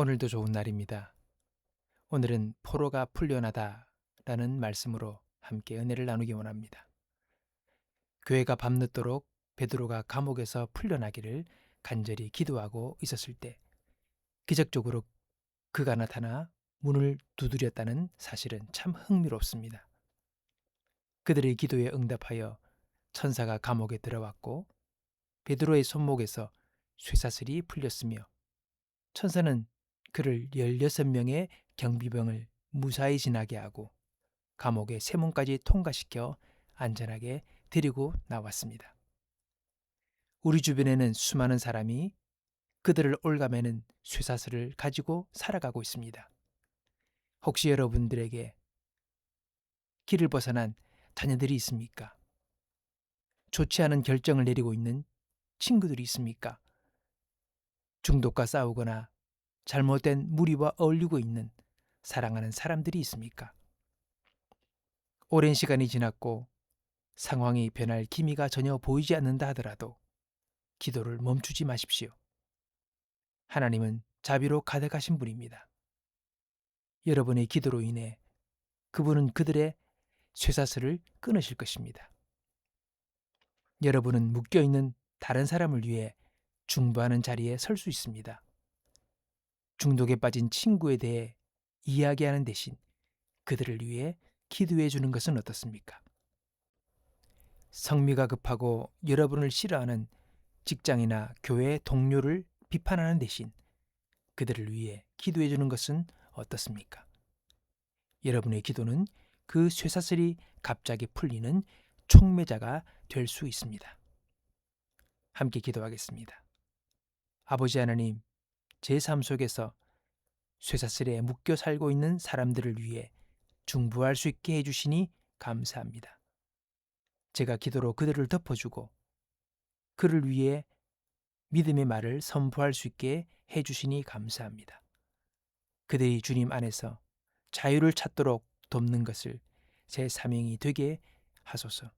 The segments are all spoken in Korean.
오늘도 좋은 날입니다. 오늘은 포로가 풀려나다 라는 말씀으로 함께 은혜를 나누기 원합니다. 교회가 밤늦도록 베드로가 감옥에서 풀려나기를 간절히 기도하고 있었을 때 기적적으로 그가 나타나 문을 두드렸다는 사실은 참 흥미롭습니다. 그들의 기도에 응답하여 천사가 감옥에 들어왔고 베드로의 손목에서 쇠사슬이 풀렸으며 천사는 그를 16명의 경비병을 무사히 지나게 하고 감옥의 세문까지 통과시켜 안전하게 데리고 나왔습니다. 우리 주변에는 수많은 사람이 그들을 올가매는 쇠사슬을 가지고 살아가고 있습니다. 혹시 여러분들에게 길을 벗어난 자녀들이 있습니까? 좋지 않은 결정을 내리고 있는 친구들이 있습니까? 중독과 싸우거나 잘못된 무리와 어울리고 있는 사랑하는 사람들이 있습니까? 오랜 시간이 지났고 상황이 변할 기미가 전혀 보이지 않는다 하더라도 기도를 멈추지 마십시오. 하나님은 자비로 가득하신 분입니다. 여러분의 기도로 인해 그분은 그들의 쇠사슬을 끊으실 것입니다. 여러분은 묶여있는 다른 사람을 위해 중보하는 자리에 설 수 있습니다. 중독에 빠진 친구에 대해 이야기하는 대신 그들을 위해 기도해 주는 것은 어떻습니까? 성미가 급하고 여러분을 싫어하는 직장이나 교회 동료를 비판하는 대신 그들을 위해 기도해 주는 것은 어떻습니까? 여러분의 기도는 그 쇠사슬이 갑자기 풀리는 촉매자가 될 수 있습니다. 함께 기도하겠습니다. 아버지 하나님, 제 삶 속에서 쇠사슬에 묶여 살고 있는 사람들을 위해 중부할 수 있게 해주시니 감사합니다. 제가 기도로 그들을 덮어주고 그를 위해 믿음의 말을 선포할 수 있게 해주시니 감사합니다. 그들이 주님 안에서 자유를 찾도록 돕는 것을 제 사명이 되게 하소서.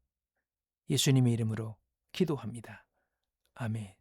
예수님의 이름으로 기도합니다. 아멘.